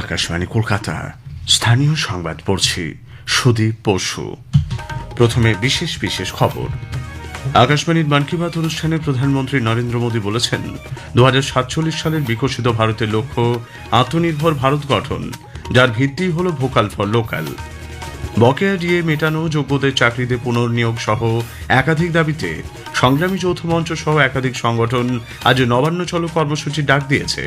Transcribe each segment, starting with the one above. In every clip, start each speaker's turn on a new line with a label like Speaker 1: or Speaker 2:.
Speaker 1: আকাশবাণী, কলকাতা। স্থানীয় সংবাদ পড়ছি সুদীপ পশু প্রথমে বিশেষ বিশেষ খবর। আকাশবাণীর মন কি বাত অনুষ্ঠানে প্রধানমন্ত্রী নরেন্দ্র মোদী বলেছেন, দুহাজার সাতচল্লিশ সালের বিকশিত ভারতের লক্ষ্য আত্মনির্ভর ভারত গঠন, যার ভিত্তি হল ভোকাল ফর লোকাল। বকেয়া দিয়ে মেটানো যোগ্যদের চাকরিতে পুনর্নিয়োগ সহ একাধিক দাবিতে সংগ্রামী যৌথ মঞ্চ সহ একাধিক সংগঠন আজ নবান্ন চলো কর্মসূচির ডাক দিয়েছে।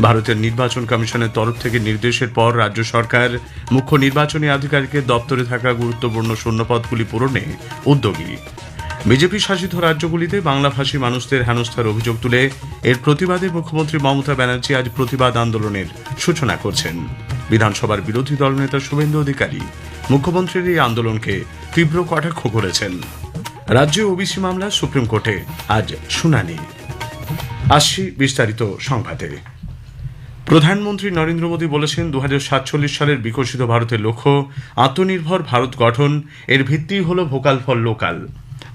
Speaker 1: ভারতের নির্বাচন কমিশনের তরফ থেকে নির্দেশের পর রাজ্য সরকার মুখ্য নির্বাচনী আধিকারিকের দপ্তরে থাকা গুরুত্বপূর্ণ শূন্যপদগুলি পূরণে উদ্যোগী। বিজেপি শাসিত রাজ্যগুলিতে বাংলাভাষী মানুষদের হেনস্থার অভিযোগ তুলে এর প্রতিবাদে মুখ্যমন্ত্রী মমতা ব্যানার্জি আজ প্রতিবাদ আন্দোলনের সূচনা করছেন। বিধানসভার বিরোধী দলনেতা শুভেন্দু অধিকারী মুখ্যমন্ত্রীর এই আন্দোলনকে তীব্র কটাক্ষ করেছেন। রাজ্যে ওবিসি মামলা সুপ্রিম কোর্টে আজ শুনানি। আসছি বিস্তারিত সংবাদে। প্রধানমন্ত্রী নরেন্দ্র মোদী বলেছেন দু সালের বিকশিত ভারতের লক্ষ্য আত্মনির্ভর ভারত গঠন এর ভিত্তি হল ভোকাল ফর লোকাল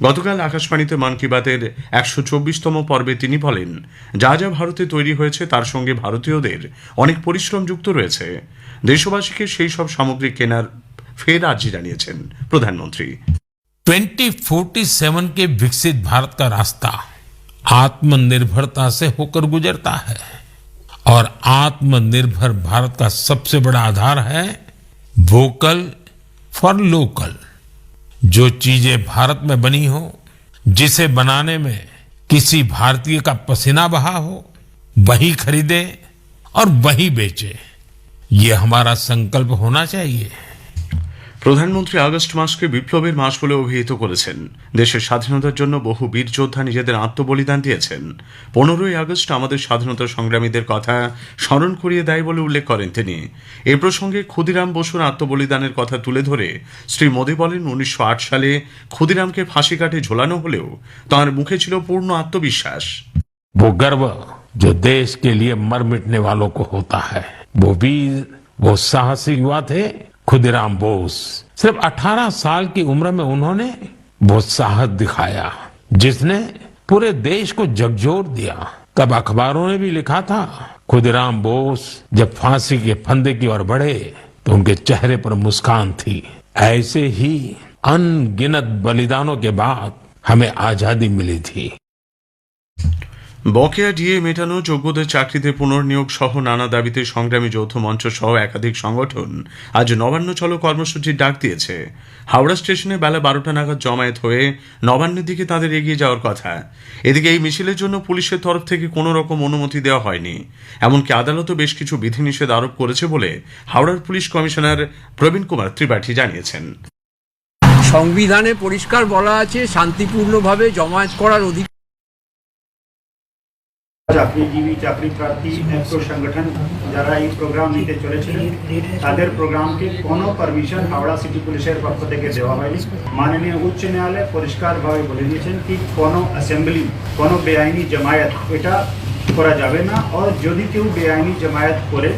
Speaker 1: গতকাল আকাশবাণীতে মন কি বাতের একশো চব্বিশতম পর্বে তিনি বলেন যা যা ভারতে তৈরি হয়েছে তার সঙ্গে ভারতীয়দের অনেক পরিশ্রম যুক্ত রয়েছে দেশবাসীকে সেই সব সামগ্রী কেনার ফের আর্জি জানিয়েছেন প্রধানমন্ত্রী
Speaker 2: 2047 के विकसित भारत का रास्ता आत्मनिर्भरता से होकर गुजरता है और आत्मनिर्भर भारत का सबसे बड़ा आधार है वोकल फॉर लोकल जो चीज़ें भारत में बनी हो, जिसे बनाने में किसी भारतीय का पसीना बहा हो, वही खरीदे और वही बेचे। ये हमारा संकल्प होना चाहिए।
Speaker 1: প্রধানমন্ত্রী আগস্ট মাসকে বিপ্লবের মাস বলে অভিহিত করেছেন দেশের স্বাধীনতার জন্য বহু বীর যোদ্ধা নিজেদের আত্মবলিদান দিয়েছেন পনেরোই আগস্ট আমাদের স্বাধীনতা সংগ্রামীদের কথা স্মরণ করিয়ে দেয় বলে উল্লেখ করেন তিনি এ প্রসঙ্গে ক্ষুদিরাম বসুর আত্মবলিদানের কথা তুলে ধরে শ্রী মোদী বলেন উনিশশো সালে ক্ষুদিরামকে ফাঁসি কাটে ঝোলানো হলেও তাঁর মুখে ছিল পূর্ণ আত্মবিশ্বাস
Speaker 2: वो गर्व जो देश के लिए मर मिटने वालों को होता है वो वीर वो साहसी युवा थे खुदीराम बोस। सिर्फ़ 18 साल की उम्र में उन्होंने वो साहस दिखाया, जिसने पूरे देश को झकझोर दिया। तब अखबारों ने भी लिखा था, खुदीराम बोस जब फांसी के फंदे की ओर बढ़े तो उनके चेहरे पर मुस्कान थी। ऐसे ही अनगिनत बलिदानों के बाद हमें आज़ादी मिली थी।
Speaker 1: বকেয়া ডিএ মেটানো যোগ্যদের চাকরিতে পুনর্নিয়োগ সহ নানা দাবিতে সংগ্রামী যৌথ মঞ্চ সহ একাধিক সংগঠন আজ নবান্ন চলো কর্মসূচির ডাক দিয়েছে। হাওড়া স্টেশনে বেলা বারোটা নাগাদ জমায়েত হয়ে নবান্নের দিকে তাদের এগিয়ে যাওয়ার কথা। এদিকে এই মিছিলের জন্য পুলিশের তরফ থেকে কোনো রকম অনুমতি দেওয়া হয়নি। এমনকি আদালতও বেশ কিছু বিধিনিষেধ আরোপ করেছে বলে হাওড়ার পুলিশ কমিশনার প্রবীণ কুমার ত্রিপাঠী জানিয়েছেন।
Speaker 3: সংবিধানে পরিষ্কার বলা আছে, শান্তিপূর্ণভাবে জমায়েত করার অধিকার
Speaker 4: চাকরিজীবী চাকরি প্রার্থী একশো সংগঠন যারা এই প্রোগ্রাম নিতে চলেছিলেন তাদের প্রোগ্রামকে কোনো পারমিশন হাওড়া সিটি পুলিশের পক্ষ থেকে দেওয়া হয়নি। মাননীয় উচ্চ ন্যায়ালয় পরিষ্কারভাবে বলে দিয়েছেন কি কোনো অ্যাসেম্বলি কোনো বেআইনি জমায়েত এটা করা যাবে না। আর যদি কেউ বেআইনি জমায়েত করে,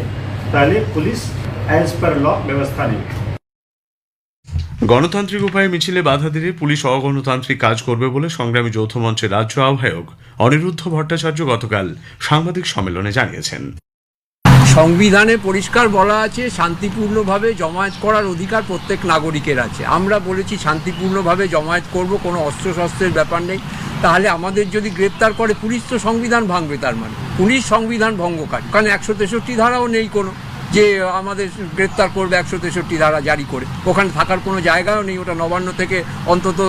Speaker 4: তাহলে পুলিশ অ্যাজ পার ল ব্যবস্থা নেবে।
Speaker 1: গণতান্ত্রিক উপায়ে মিছিলে বাধা দিলে পুলিশ অগণতান্ত্রিক কাজ করবে বলে সংগ্রামী যৌথ মঞ্চের রাজ্য আহ্বায়ক অনিরুদ্ধ ভট্টাচার্য গতকাল সাংবাদিক সম্মেলনে জানিয়েছেন।
Speaker 3: সংবিধানে পরিষ্কার বলা আছে, শান্তিপূর্ণভাবে জমায়েত করার অধিকার প্রত্যেক নাগরিকের আছে। আমরা বলেছি, শান্তিপূর্ণভাবে জমায়েত করব, কোনো অস্ত্রশস্ত্রের ব্যাপার নেই। তাহলে আমাদের যদি গ্রেপ্তার করে, পুলিশ তো সংবিধান ভাঙবে তার মানে। পুলিশ সংবিধান ভঙ্গকারী। কারণ একশো তেষট্টি ধারাও নেই কোনো। যে আমাদের গ্রেপ্তার করবে একশো তেষট্টি ধারা জারি করে। ওখানে থাকার কোনো জায়গাও নেই, ওটা নবান্ন থেকে অন্তত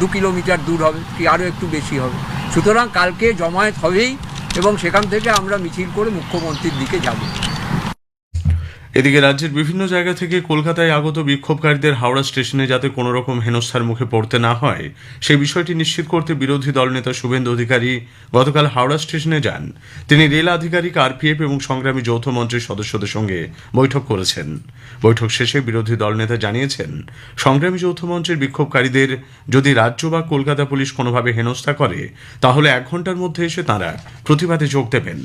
Speaker 3: দু কিলোমিটার দূর হবে, কি আরও একটু বেশি হবে। সুতরাং কালকে জমায়েত হবেই এবং সেখান থেকে আমরা মিছিল করে মুখ্যমন্ত্রীর দিকে যাব।
Speaker 1: এদিকে রাজ্যের বিভিন্ন জায়গা থেকে কলকাতায় আগত বিক্ষোভকারীদের হাওড়া স্টেশনে যাতে কোনো রকম হেনস্থার মুখে পড়তে না হয় সেই বিষয়টি নিশ্চিত করতে বিরোধী দলনেতা শুভেন্দু অধিকারী গতকাল হাওড়া স্টেশনে যান। তিনি রেল আধিকারিক, আরপিএফ এবং সংগ্রামী যৌথ মঞ্চের সদস্যদের সঙ্গে বৈঠক করেছেন। বৈঠক শেষে বিরোধী দলনেতা জানিয়েছেন, সংগ্রামী যৌথ মঞ্চের বিক্ষোভকারীদের যদি রাজ্য বা কলকাতা পুলিশ কোনোভাবে হেনস্থা করে, তাহলে এক ঘণ্টার মধ্যে এসে তাঁরা প্রতিবাদে যোগ দেবেন।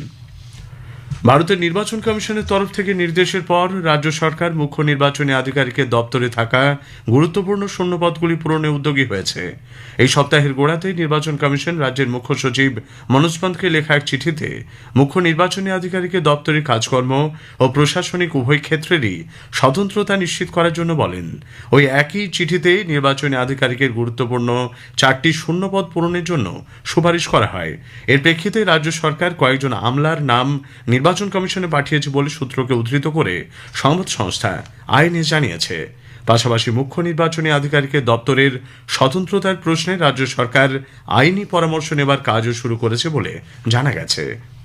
Speaker 1: ভারতের নির্বাচন কমিশনের তরফ থেকে নির্দেশের পর রাজ্য সরকার মুখ্য নির্বাচনী আধিকারিকের দপ্তরে থাকা গুরুত্বপূর্ণ শূন্যপদগুলি পূরণে উদ্যোগী হয়েছে। এই সপ্তাহের গোড়াতেই নির্বাচন কমিশন রাজ্যের মুখ্য সচিব মনোজ পন্তকে লেখা এক চিঠিতে মুখ্য নির্বাচনী আধিকারিকের দপ্তরের কাজকর্ম ও প্রশাসনিক উভয় ক্ষেত্রেরই স্বতন্ত্রতা নিশ্চিত করার জন্য বলেন। ওই একই চিঠিতে নির্বাচনী আধিকারিকের গুরুত্বপূর্ণ চারটি শূন্যপদ পূরণের জন্য সুপারিশ করা হয়। এর প্রেক্ষিতে রাজ্য সরকার কয়েকজন আমলার নাম নির্বাচন কমিশনে পাঠিয়েছে বলে সূত্রকে উদ্ধৃত করে সংবাদ সংস্থা আইনে জানিয়েছে। পাশাপাশি মুখ্য নির্বাচনী আধিকারিকের দপ্তরের স্বতন্ত্রতার প্রশ্নে রাজ্য সরকার আইনি পরামর্শ নেবার কাজও শুরু করেছে বলে জানা গেছে।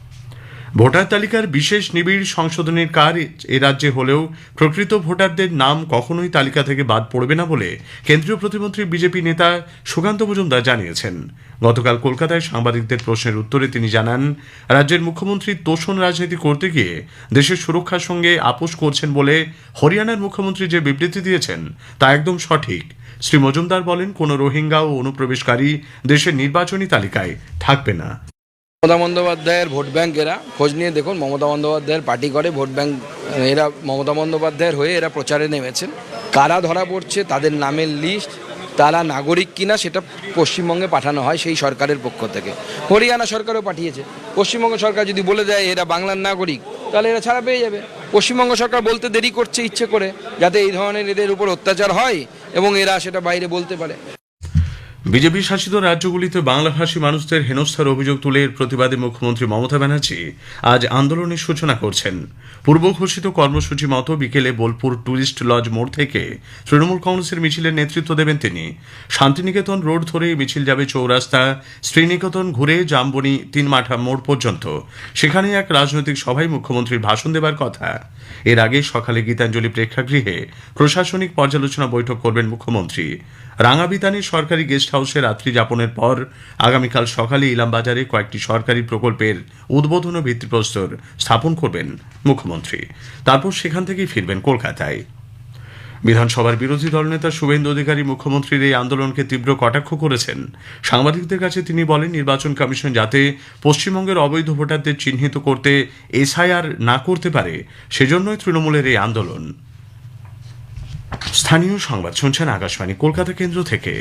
Speaker 1: ভোটার তালিকার বিশেষ নিবিড় সংশোধনের কাজ এ রাজ্যে হলেও প্রকৃত ভোটারদের নাম কখনোই তালিকা থেকে বাদ পড়বে না বলে কেন্দ্রীয় প্রতিমন্ত্রী বিজেপি নেতা সুকান্ত মজুমদার জানিয়েছেন। গতকাল কলকাতায় সাংবাদিকদের প্রশ্নের উত্তরে তিনি জানান, রাজ্যের মুখ্যমন্ত্রী তোষণ রাজনীতি করতে গিয়ে দেশের সুরক্ষার সঙ্গে আপোষ করছেন বলে হরিয়ানার মুখ্যমন্ত্রী যে বিবৃতি দিয়েছেন তা একদম সঠিক। শ্রী মজুমদার বলেন, কোনো রোহিঙ্গা ও অনুপ্রবেশকারী দেশের নির্বাচনী তালিকায় থাকবে না।
Speaker 5: মমতা বন্দ্যোপাধ্যায়ের ভোট ব্যাংক এরা। খোঁজ নিয়ে দেখুন, মমতা বন্দ্যোপাধ্যায়ের পার্টি করে, ভোট ব্যাংক, এরা মমতা বন্দ্যোপাধ্যায়ের হয়ে এরা প্রচারে নেমেছেন। কারা ধরা পড়ছে, তাদের নামের লিস্ট তারা নাগরিক কিনা সেটা পশ্চিমবঙ্গে পাঠানো হয় সেই সরকারের পক্ষ থেকে। হরিয়ানা সরকারও পাঠিয়েছে। পশ্চিমবঙ্গ সরকার যদি বলে দেয় এরা বাংলার নাগরিক, তাহলে এরা ছাড়া পেয়ে যাবে। পশ্চিমবঙ্গ সরকার বলতে দেরি করছে ইচ্ছে করে, যাতে এই ধরনের এদের উপর অত্যাচার হয় এবং এরা সেটা বাইরে বলতে পারে।
Speaker 1: বিজেপি শাসিত রাজ্যগুলিতে বাংলাভাষী মানুষদের হেনস্থার অভিযোগ তুলে এর প্রতিবাদে মুখ্যমন্ত্রী মমতা ব্যানার্জি আজ আন্দোলনের সূচনা করছেন। পূর্ব ঘোষিত কর্মসূচি মতো বিকেলে বোলপুর ট্যুরিস্ট লজ মোড় থেকে তৃণমূল কংগ্রেসের মিছিলের নেতৃত্ব দেবেন তিনি। শান্তিনিকেতন রোড ধরে মিছিল যাবে চৌরাস্তা, শ্রীনিকেতন ঘুরে জামবনি তিন মাঠা মোড় পর্যন্ত। সেখানে এক রাজনৈতিক সভায় মুখ্যমন্ত্রীর ভাষণ দেবার কথা। এর আগে সকালে গীতাঞ্জলি প্রেক্ষাগৃহে প্রশাসনিক পর্যালোচনা বৈঠক করবেন মুখ্যমন্ত্রী। রাঙাবিতানি সরকারি গেস্ট হাউসে রাত্রি যাপনের পর আগামীকাল সকালে ইলামবাজারে কয়েকটি সরকারি প্রকল্পের উদ্বোধন ও ভিত্তিপ্রস্তর স্থাপন করবেন মুখ্যমন্ত্রী। তারপর সেখান থেকেই ফিরবেন কলকাতায়। বিধানসভার বিরোধী দলনেতা শুভেন্দু অধিকারী মুখ্যমন্ত্রীর এই আন্দোলনকে তীব্র কটাক্ষ করেছেন। সাংবাদিকদের কাছে তিনি বলেন, নির্বাচন কমিশন যাতে পশ্চিমবঙ্গের অবৈধ ভোটারদের চিহ্নিত করতে এসআইআর না করতে পারে, সেজন্যই তৃণমূলের এই আন্দোলন। স্থানীয় সংবাদ শুনছেন আকাশবাণী, কলকাতা কেন্দ্র থেকে।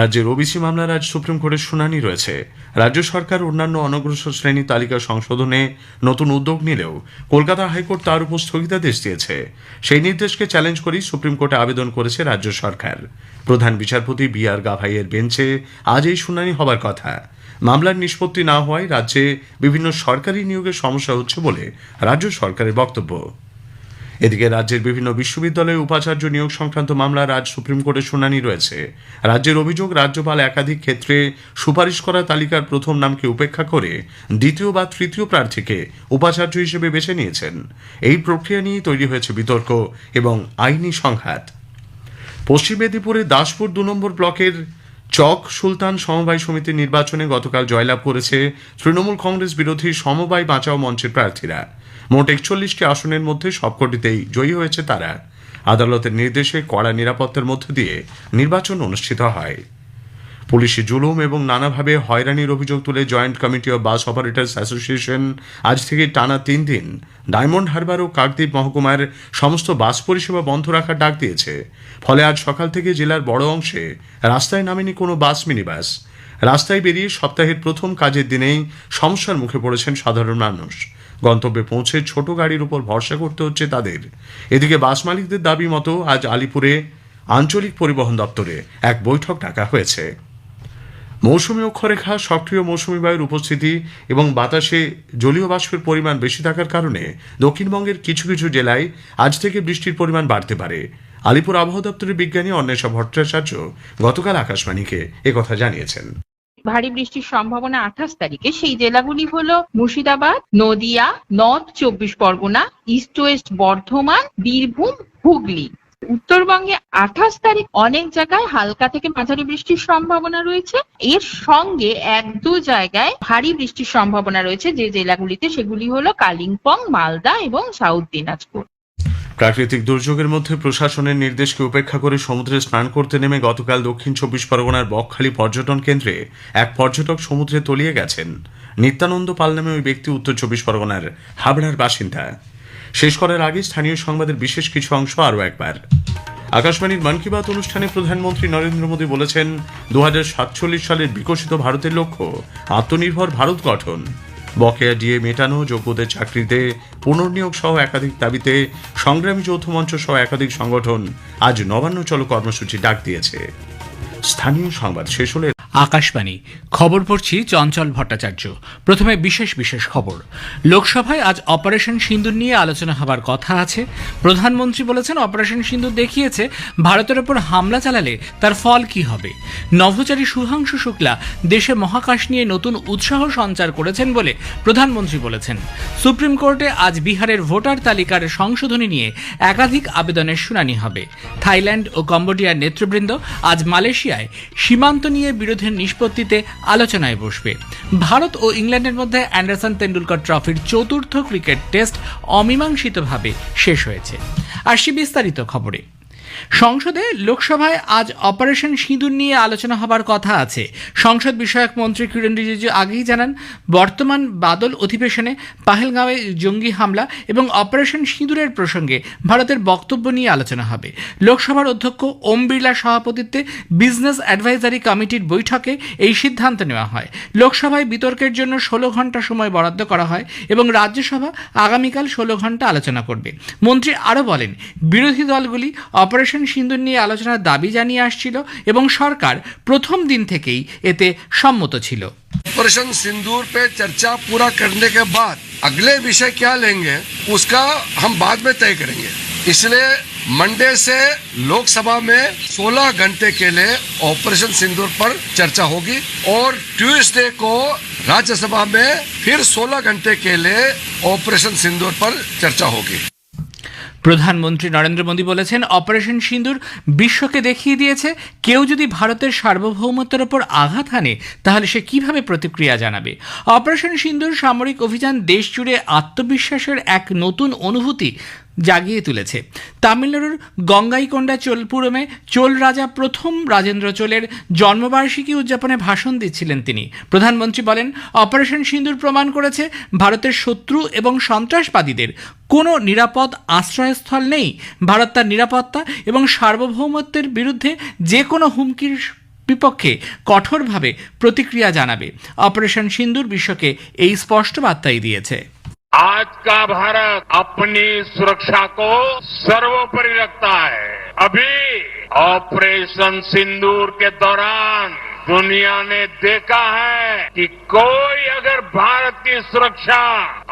Speaker 1: রাজ্যের ওবিসি মামলার আজ সুপ্রিম কোর্টের শুনানি রয়েছে। রাজ্য সরকার অন্যান্য অনগ্রসর শ্রেণি তালিকা সংশোধনে নতুন উদ্যোগ নিলেও কলকাতা হাইকোর্ট তার উপর স্থগিতাদেশ দিয়েছে। সেই নির্দেশকে চ্যালেঞ্জ করেই সুপ্রিম কোর্টে আবেদন করেছে রাজ্য সরকার। প্রধান বিচারপতি বি আর গাভাইয়ের বেঞ্চে আজ এই শুনানি হবার কথা। মামলার নিষ্পত্তি না হওয়ায় রাজ্যে বিভিন্ন সরকারি নিয়োগের সমস্যা হচ্ছে বলে রাজ্য সরকারের বক্তব্য। এদিকে রাজ্যের বিভিন্ন বিশ্ববিদ্যালয়ে উপাচার্য নিয়োগ সংক্রান্ত মামলার আজ সুপ্রিম কোর্টে শুনানি রয়েছে। রাজ্যের অভিযোগ, রাজ্যপাল একাধিক ক্ষেত্রে সুপারিশ করা তালিকার প্রথম নামকে উপেক্ষা করে দ্বিতীয় বা তৃতীয় প্রার্থীকে উপাচার্য হিসেবে বেছে নিয়েছেন। এই প্রক্রিয়া নিয়ে তৈরি হয়েছে বিতর্ক এবং আইনি সংঘাত। পশ্চিম মেদিনীপুরের দাসপুর দু নম্বর ব্লকের চক সুলতান সমবায় সমিতির নির্বাচনে গতকাল জয়লাভ করেছে তৃণমূল কংগ্রেস বিরোধী সমবায় বাঁচাও মঞ্চের প্রার্থীরা। মোট একচল্লিশটি আসনের মধ্যে সবকটিতেই জয়ী হয়েছে তারা। আদালতের নির্দেশে কড়া নিরাপত্তার মধ্য দিয়ে নির্বাচন অনুষ্ঠিত হয়। পুলিশি জুলুম এবং নানাভাবে হয়রানির অভিযোগ তুলে joint committee of bus operators association আজ থেকে টানা তিন দিন ডায়মন্ড হারবার ও কাকদ্বীপ মহকুমার সমস্ত বাস পরিষেবা বন্ধ রাখার ডাক দিয়েছে। ফলে আজ সকাল থেকে জেলার বড় অংশে রাস্তায় নামেনি কোনো বাস মিনিবাস। রাস্তায় বেরিয়ে সপ্তাহের প্রথম কাজের দিনেই সমস্যার মুখে পড়েছেন সাধারণ মানুষ। গন্তব্যে পৌঁছে ছোট গাড়ির উপর ভরসা করতে হচ্ছে তাদের। এদিকে বাস মালিকদের দাবি মতো আজ আলিপুরে আঞ্চলিক পরিবহন দপ্তরে এক বৈঠক ডাকা হয়েছে। মৌসুমী অক্ষরেখা, সক্রিয় মৌসুমী বায়ুর উপস্থিতি এবং বাতাসে জলীয় বাষ্পের পরিমাণ বেশি থাকার কারণে দক্ষিণবঙ্গের কিছু কিছু জেলায় আজ থেকে বৃষ্টির পরিমাণ বাড়তে পারে। আলিপুর আবহাওয়া দপ্তরের বিজ্ঞানী অন্বেষা ভট্টাচার্য গতকাল আকাশবাণীকে একথা জানিয়েছেন।
Speaker 6: ভারী বৃষ্টির সম্ভাবনা আঠাশ তারিখে। সেই জেলাগুলি হলো মুর্শিদাবাদ, নদিয়া, নর্থ চব্বিশ পরগনা, ইস্ট ওয়েস্ট বর্ধমান, বীরভূম, হুগলি। উত্তরবঙ্গে আঠাশ তারিখ অনেক জায়গায় হালকা থেকে মাঝারি বৃষ্টির সম্ভাবনা রয়েছে। এর সঙ্গে এক দু জায়গায় ভারী বৃষ্টির সম্ভাবনা রয়েছে যে জেলাগুলিতে। সেগুলি হলো কালিম্পং, মালদা এবং সাউথ দিনাজপুর।
Speaker 1: প্রাকৃতিক দুর্যোগের মধ্যে প্রশাসনের নির্দেশকে উপেক্ষা করে সমুদ্রে স্নান করতে নেমে গতকাল দক্ষিণ চব্বিশ পরগনার বকখালি পর্যটন কেন্দ্রে এক পর্যটক সমুদ্রে তলিয়ে গেছেন। নিত্যানন্দ পাল নামে ওই ব্যক্তি উত্তর চব্বিশ পরগনার হাবড়ার বাসিন্দা। শেষ করার আগে স্থানীয় সংবাদের বিশেষ কিছু অংশ আরও একবার। আকাশবাণীর মন কি বাত অনুষ্ঠানে প্রধানমন্ত্রী নরেন্দ্র মোদী বলেছেন দু সালের বিকশিত ভারতের লক্ষ্য আত্মনির্ভর ভারত গঠন। বকেয়া ডিএ মেটানো, যোগ্যদের চাকরিতে পুনর্নিয়োগ সহ একাধিক দাবিতে সংগ্রামী যৌথ মঞ্চ সহ একাধিক সংগঠন আজ নবান্ন চলো কর্মসূচি ডাক দিয়েছে। স্থানীয় সংবাদ শেষ হলে
Speaker 7: আকাশবাণী। খবর পড়ছি চঞ্চল ভট্টাচার্য। প্রথমে বিশেষ বিশেষ খবর। লোকসভায় আজ অপারেশন সিন্দুর নিয়ে আলোচনা হবার কথা আছে। প্রধানমন্ত্রী বলেছেন, অপারেশন সিন্দুর দেখিয়েছে, ভারতের ওপর হামলা চালালে তার ফল কি হবে? নভোচারী সুধাংশু শুক্লা দেশে মহাকাশ নিয়ে নতুন উৎসাহ সঞ্চার করেছেন বলে প্রধানমন্ত্রী বলেছেন। সুপ্রিম কোর্টে আজ বিহারের ভোটার তালিকার সংশোধনী নিয়ে একাধিক আবেদনের শুনানি হবে। থাইল্যান্ড ও কম্বোডিয়ার নেতৃবৃন্দ আজ মালয়েশিয়ায় সীমান্ত নিয়ে বিরোধের নিষ্পত্তিতে আলোচনায় বসবে। ভারত ও ইংল্যান্ডের মধ্যে অ্যান্ডারসন তেন্ডুলকর ট্রফির চতুর্থ ক্রিকেট টেস্ট অমীমাংসিতভাবে শেষ হয়েছে। আসছি বিস্তারিত খবরে। সংসদে লোকসভায় আজ অপারেশন সিঁদুর নিয়ে আলোচনা হবার কথা আছে। সংসদ বিষয়ক মন্ত্রী কিরণ রিজিজু আগেই জানান, বর্তমান বাদল অধিবেশনে পাহেলগাঁওয়ে জঙ্গি হামলা এবং অপারেশন সিঁদুরের প্রসঙ্গে ভারতের বক্তব্য নিয়ে আলোচনা হবে। লোকসভার অধ্যক্ষ ওম বিড়লার সভাপতিত্বে বিজনেস অ্যাডভাইজারি কমিটির বৈঠকে এই সিদ্ধান্ত নেওয়া হয়। লোকসভায় বিতর্কের জন্য ষোলো ঘণ্টা সময় বরাদ্দ করা হয় এবং রাজ্যসভা আগামীকাল ষোলো ঘণ্টা আলোচনা করবে। মন্ত্রী আরও বলেন, বিরোধী দলগুলি অপারেশন সিন্দুর নিয়ে আলোচনার দাবি জানিয়ে আসছিল এবং সরকার প্রথম দিন থেকেই এতে সম্মত ছিল
Speaker 8: ऑपरेशन सिंदूर पे चर्चा पूरा करने के बाद अगले विषय क्या लेंगे उसका हम बाद में तय करेंगे इसलिए मंडे से लोकसभा में 16 घंटे के लिए ऑपरेशन सिंदूर पर चर्चा होगी और ट्यूसडे को राज्यसभा में फिर 16 घंटे के लिए ऑपरेशन सिंदूर पर चर्चा होगी
Speaker 7: প্রধানমন্ত্রী নরেন্দ্র মোদী বলেছেন, অপারেশন সিন্দুর বিশ্বকে দেখিয়ে দিয়েছে, কেউ যদি ভারতের সার্বভৌমত্বের ওপর আঘাত হানে, তাহলে সে কীভাবে প্রতিক্রিয়া জানাবে? অপারেশন সিন্দুর সামরিক অভিযান দেশ জুড়ে আত্মবিশ্বাসের এক নতুন অনুভূতি জাগিয়ে তুলেছে। তামিলনাড়ুর গঙ্গাইকোন্ডা চোলপুরমে চোল রাজা প্রথম রাজেন্দ্র চোলের জন্মবার্ষিকী উদযাপনে ভাষণ দিচ্ছিলেন তিনি। প্রধানমন্ত্রী বলেন, অপারেশন সিন্দুর প্রমাণ করেছে ভারতের শত্রু এবং সন্ত্রাসবাদীদের। কোনো নিরাপদ আশ্রয়স্থল নেই। ভারত তার নিরাপত্তা এবং সার্বভৌমত্বের বিরুদ্ধে যে কোনো হুমকির বিপক্ষে কঠোরভাবে প্রতিক্রিয়া জানাবে। অপারেশন সিন্দুর বিশ্বকে এই স্পষ্ট বার্তাই দিয়েছে।
Speaker 2: आज का भारत अपनी सुरक्षा को सर्वोपरि रखता है। अभी ऑपरेशन सिंदूर के दौरान दुनिया ने देखा है कि कोई अगर भारत की सुरक्षा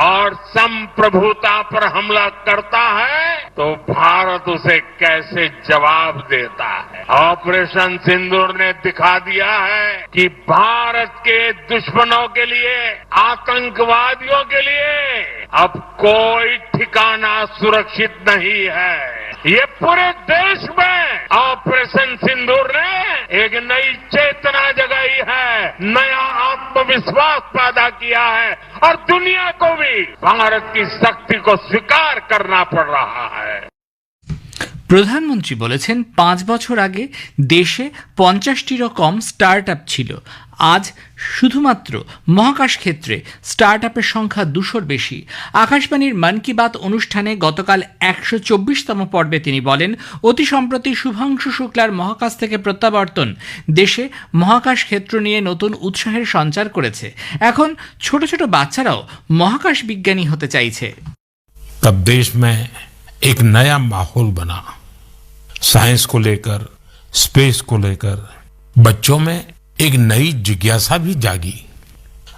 Speaker 2: और संप्रभुता पर हमला करता है तो भारत उसे कैसे जवाब देता है? ऑपरेशन सिंदूर ने दिखा दिया है कि भारत के दुश्मनों के लिए, आतंकवादियों के लिए अब कोई ठिकाना सुरक्षित नहीं है। ये पूरे देश में ऑपरेशन सिंदूर ने एक नई चेतना जगाई है नया आत्मविश्वास पैदा किया है और दुनिया को भी भारत की शक्ति को स्वीकार करना पड़ रहा है
Speaker 7: প্রধানমন্ত্রী বলেছেন পাঁচ বছর আগে দেশে পঞ্চাশটিরও কম স্টার্ট আপ ছিল আজ শুধুমাত্র মহাকাশ ক্ষেত্রে স্টার্ট আপের সংখ্যা দুশোর বেশি আকাশবাণীর মন কি বাত অনুষ্ঠানে গতকাল একশো চব্বিশতম পর্বে তিনি বলেন অতি সম্প্রতি শুভাংশু শুক্লার মহাকাশ থেকে প্রত্যাবর্তন দেশে মহাকাশ ক্ষেত্র নিয়ে নতুন উৎসাহের সঞ্চার করেছে এখন ছোট ছোট বাচ্চারাও মহাকাশ বিজ্ঞানী হতে চাইছে
Speaker 2: तब देश में एक नया माहौल बना साइंस को लेकर स्पेस को लेकर बच्चों में एक नई जिज्ञासा भी जागी।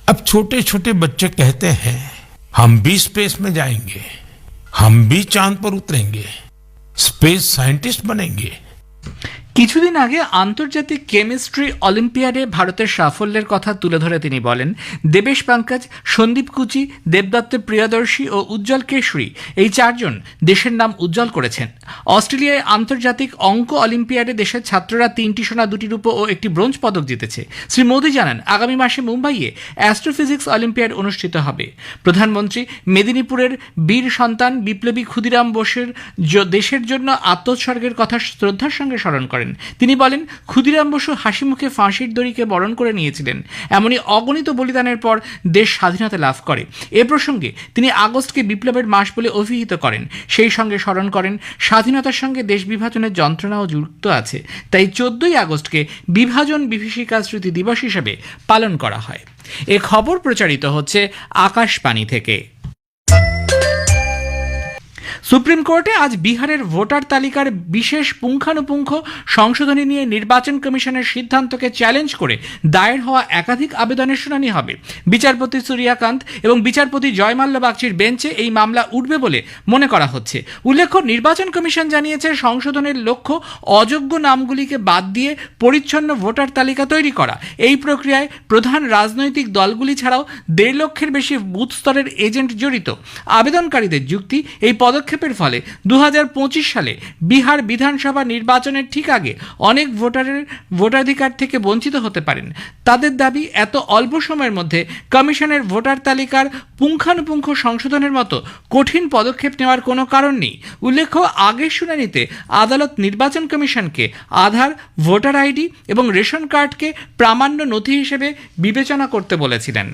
Speaker 2: अब छोटे छोटे बच्चे कहते हैं, हम भी स्पेस में जाएँगे, हम भी चाँद पर उतरेंगे स्पेस साइंटिस्ट बनेंगे।
Speaker 7: কিছুদিন আগে আন্তর্জাতিক কেমিস্ট্রি অলিম্পিয়াডে ভারতের সাফল্যের কথা তুলে ধরে তিনি বলেন, দেবেশ পঙ্কজ, সন্দীপ কুচি, দেবদত্ত প্রিয়দর্শী ও উজ্জ্বল কেশরী, এই চারজন দেশের নাম উজ্জ্বল করেছেন। অস্ট্রেলিয়ায় আন্তর্জাতিক অঙ্ক অলিম্পিয়াডে দেশের ছাত্ররা তিনটি সোনা, দুটি রূপ ও একটি ব্রোঞ্জ পদক জিতেছে। শ্রী মোদী জানান, আগামী মাসে মুম্বাইয়ে অ্যাস্ট্রোফিজিক্স অলিম্পিয়াড অনুষ্ঠিত হবে। প্রধানমন্ত্রী মেদিনীপুরের বীর সন্তান বিপ্লবী ক্ষুদিরাম বোসের দেশের জন্য আত্মোৎসর্গের কথা শ্রদ্ধার সঙ্গে স্মরণ করেন। তিনি বলেন, ক্ষুদিরাম বসু হাসি মুখে ফাঁসির দড়িকে বরণ করে নিয়েছিলেন। এমনই অগণিত বলিদানের পর দেশ স্বাধীনতা লাভ করে। এ প্রসঙ্গে তিনি আগস্টকে বিপ্লবের মাস বলে অভিহিত করেন। সেই সঙ্গে স্মরণ করেন, স্বাধীনতার সঙ্গে দেশ বিভাজনের যন্ত্রণাও যুক্ত আছে। তাই চোদ্দই আগস্টকে বিভাজন বিভীষিকা স্মৃতি দিবস হিসেবে পালন করা হয়। এ খবর প্রচারিত হচ্ছে আকাশবাণী থেকে। সুপ্রিম কোর্টে আজ বিহারের ভোটার তালিকার বিশেষ পুঙ্খানুপুঙ্খ সংশোধনী নিয়ে নির্বাচন কমিশনের সিদ্ধান্তকে চ্যালেঞ্জ করে দায়ের হওয়া একাধিক আবেদনের শুনানি হবে। বিচারপতি সূর্যাকান্ত এবং বিচারপতি জয়মাল্য বাগচির বেঞ্চে এই মামলা উঠবে বলে মনে করা হচ্ছে। উল্লেখ্য, নির্বাচন কমিশন জানিয়েছে, সংশোধনের লক্ষ্য অযোগ্য নামগুলিকে বাদ দিয়ে পরিচ্ছন্ন ভোটার তালিকা তৈরি করা। এই প্রক্রিয়ায় প্রধান রাজনৈতিক দলগুলি ছাড়াও দেড় লক্ষের বেশি বুথ স্তরের এজেন্ট জড়িত। আবেদনকারীদের যুক্তি, এই পদক্ষেপের ফলে দু হাজার পঁচিশ সালে বিহার বিধানসভা নির্বাচনের ঠিক আগে অনেক ভোটারের ভোটাধিকার থেকে বঞ্চিত হতে পারেন। তাদের দাবি, এত অল্প সময়ের মধ্যে কমিশনের ভোটার তালিকার পুঙ্খানুপুঙ্খ সংশোধনের মতো কঠিন পদক্ষেপ নেওয়ার কোনো কারণ নেই। উল্লেখ্য, আগের শুনানিতে আদালত নির্বাচন কমিশনকে আধার, ভোটার আইডি এবং রেশন কার্ডকে প্রামাণ্য নথি হিসেবে বিবেচনা করতে বলেছিলেন।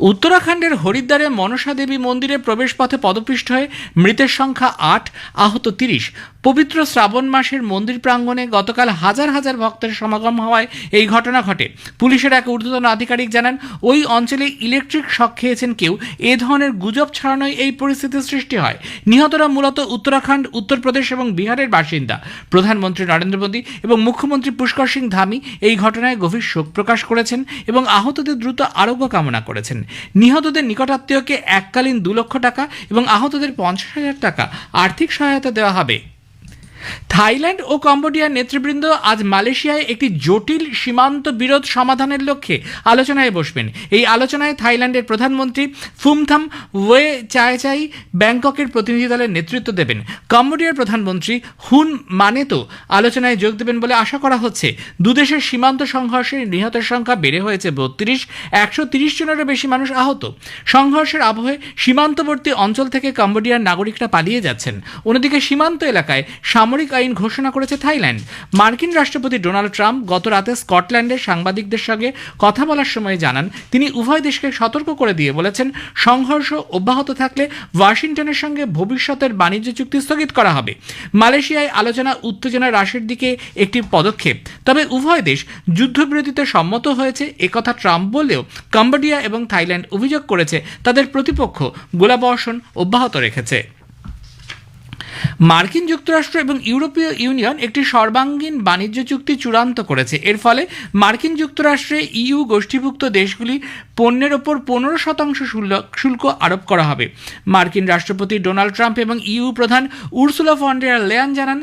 Speaker 7: উত্তরাখণ্ডের হরিদ্বারে মনসা দেবী মন্দিরে প্রবেশপথে পদপিষ্ট হয়ে মৃতের সংখ্যা আট, আহত তিরিশ। পবিত্র শ্রাবণ মাসের মন্দির প্রাঙ্গণে গতকাল হাজার হাজার ভক্তের সমাগম হওয়ায় এই ঘটনা ঘটে। পুলিশের এক ঊর্ধ্বতন আধিকারিক জানান, ওই অঞ্চলে ইলেকট্রিক শক খেয়েছেন কেউ। এ ধরনের গুজব ছড়ানোয় এই পরিস্থিতির সৃষ্টি হয়। নিহতরা মূলত উত্তরাখণ্ড, উত্তরপ্রদেশ এবং বিহারের বাসিন্দা। প্রধানমন্ত্রী নরেন্দ্র মোদী এবং মুখ্যমন্ত্রী পুষ্কর সিং ধামি এই ঘটনায় গভীর শোক প্রকাশ করেছেন এবং আহতদের দ্রুত আরোগ্য কামনা করেছেন। নিহতদের নিকটাত্মীয়কে এককালীন দু লক্ষ টাকা এবং আহতদের পঞ্চাশ হাজার টাকা আর্থিক সহায়তা দেওয়া হবে। থাইল্যান্ড ও কম্বোডিয়ার নেতৃবৃন্দ আজ মালয়েশিয়ায় একটি জটিল সীমান্ত বিরোধ সমাধানের লক্ষ্যে আলোচনায় বসবেন। এই আলোচনায় থাইল্যান্ডের প্রধানমন্ত্রী ফুমথাম ওয়ে চায়চাই ব্যাংককের প্রতিনিধি দলের নেতৃত্ব দেবেন। কম্বোডিয়ার প্রধানমন্ত্রী হুন মানেতো আলোচনায় যোগ দেবেন বলে আশা করা হচ্ছে। দুদেশের সীমান্ত সংঘর্ষে নিহতের সংখ্যা বেড়ে হয়েছে বত্রিশ, একশো তিরিশ জনেরও বেশি মানুষ আহত। সংঘর্ষের আবহে সীমান্তবর্তী অঞ্চল থেকে কম্বোডিয়ার নাগরিকরা পালিয়ে যাচ্ছেন। অন্যদিকে সীমান্ত এলাকায় সামরিক আইন ঘোষণা করেছে থাইল্যান্ড। মার্কিন রাষ্ট্রপতি ডোনাল্ড ট্রাম্প গত রাতে স্কটল্যান্ডের সাংবাদিকদের সঙ্গে কথা বলার সময় জানান, তিনি উভয় দেশকে সতর্ক করে দিয়ে বলেছেন, সংঘর্ষ অব্যাহত থাকলে ওয়াশিংটনের সঙ্গে ভবিষ্যতের বাণিজ্য চুক্তি স্থগিত করা হবে। মালয়েশিয়ায় আলোচনা উত্তেজনা হ্রাসের দিকে একটি পদক্ষেপ। তবে উভয় দেশ যুদ্ধবিরতিতে সম্মত হয়েছে একথা ট্রাম্প বললেও কম্বোডিয়া এবং থাইল্যান্ড অভিযোগ করেছে, তাদের প্রতিপক্ষ গোলাবর্ষণ অব্যাহত রেখেছে। মার্কিন যুক্তরাষ্ট্র এবং ইউরোপীয় ইউনিয়ন একটি সর্বাঙ্গীন বাণিজ্য চুক্তি চূড়ান্ত করেছে। এর ফলে মার্কিন যুক্তরাষ্ট্রে ইইউ গোষ্ঠীভুক্ত দেশগুলি পণ্যের ওপর পনেরো শতাংশ শুল্ক আরোপ করা হবে। মার্কিন রাষ্ট্রপতি ডোনাল্ড ট্রাম্প এবং ইইউ প্রধান উর্সুলা ফন্ডেয়ার লেয়ান জানান,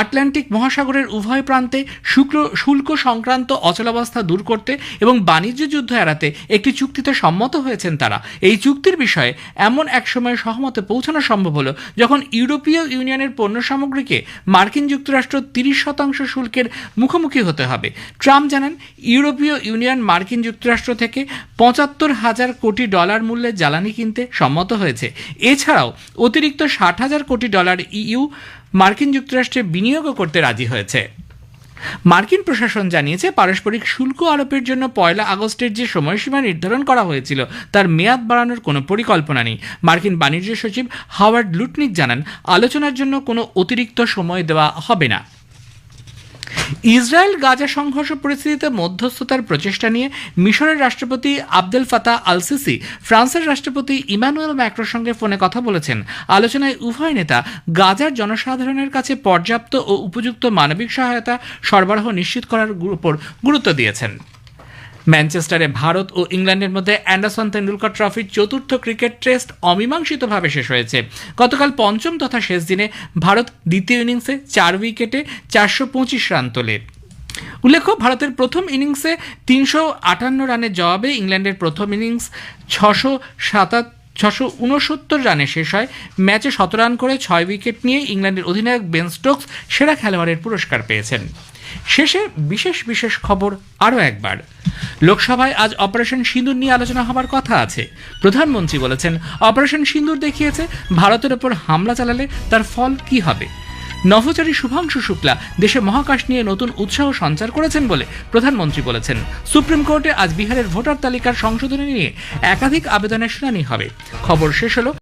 Speaker 7: আটলান্টিক মহাসাগরের উভয় প্রান্তে শুক্র, শুল্ক সংক্রান্ত অচলাবস্থা দূর করতে এবং বাণিজ্য যুদ্ধ এড়াতে একটি চুক্তিতে সম্মত হয়েছেন তারা। এই চুক্তির বিষয়ে এমন এক সময় সহমতে পৌঁছানো সম্ভব হলো যখন ইউরোপীয় ইউনিয়নের পণ্য সামগ্রীকে মার্কিন যুক্তরাষ্ট্র তিরিশ শতাংশ শুল্কের মুখোমুখি হতে হবে। ট্রাম্প জানান, ইউরোপীয় ইউনিয়ন মার্কিন যুক্তরাষ্ট্র থেকে পঁচাত্তর হাজার কোটি ডলার মূল্যের জ্বালানি কিনতে সম্মত হয়েছে। এছাড়াও অতিরিক্ত ষাট হাজার কোটি ডলার ইইউ মার্কিন যুক্তরাষ্ট্রে বিনিয়োগও করতে রাজি হয়েছে। মার্কিন প্রশাসন জানিয়েছে পারস্পরিক শুল্ক আরোপের জন্য পয়লা আগস্টের যে সময়সীমা নির্ধারণ করা হয়েছিল, তার মেয়াদ বাড়ানোর কোনো পরিকল্পনা নেই। মার্কিন বাণিজ্য সচিব হাওয়ার্ড লুটনিক জানান, আলোচনার জন্য কোনো অতিরিক্ত সময় দেওয়া হবে না। ইসরায়েল গাজা সংঘর্ষ পরিস্থিতিতে মধ্যস্থতার প্রচেষ্টা নিয়ে মিশরের রাষ্ট্রপতি আবদেল ফাতা আলসিসি, ফ্রান্সের রাষ্ট্রপতি ইমানুয়েল ম্যাক্রোর সঙ্গে ফোনে কথা বলেছেন। আলোচনায় উভয় নেতা গাজার জনসাধারণের কাছে পর্যাপ্ত ও উপযুক্ত মানবিক সহায়তা সরবরাহ নিশ্চিত করার উপর গুরুত্ব দিয়েছেন। ম্যানচেস্টারে ভারত ও ইংল্যান্ডের মধ্যে অ্যান্ডারসন তেন্ডুলকর ট্রফির চতুর্থ ক্রিকেট টেস্ট অমীমাংসিতভাবে শেষ হয়েছে। গতকাল পঞ্চম তথা শেষ দিনে ভারত দ্বিতীয় ইনিংসে চার উইকেটে চারশো পঁচিশ রান তোলে। উল্লেখ্য, ভারতের প্রথম ইনিংসে তিনশো আটান্ন রানের জবাবে ইংল্যান্ডের প্রথম ইনিংস ছশো সাতাত ছশো উনসত্তর রানে শেষ হয়। ম্যাচে শত রান করে ছয় উইকেট নিয়ে ইংল্যান্ডের অধিনায়ক বেন স্টোকস সেরা খেলোয়াড়ের পুরস্কার পেয়েছেন। শেষে বিশেষ বিশেষ খবর আরও একবার। লোকসভায় আজ অপারেশন সিঁদুর নিয়ে আলোচনা হবার কথা আছে। প্রধানমন্ত্রী বলেছেন, অপারেশন সিঁদুর দেখিয়েছে, ভারতের ওপর হামলা চালালে তার ফল কি হবে? নভোচারী শুভাংশু শুক্লা দেশে মহাকাশ নিয়ে নতুন উৎসাহ সঞ্চার করেছেন বলে প্রধানমন্ত্রী বলেছেন। সুপ্রিম কোর্টে আজ বিহারের ভোটার তালিকার সংশোধনী নিয়ে একাধিক আবেদনের শুনানি হবে। খবর শেষ হলো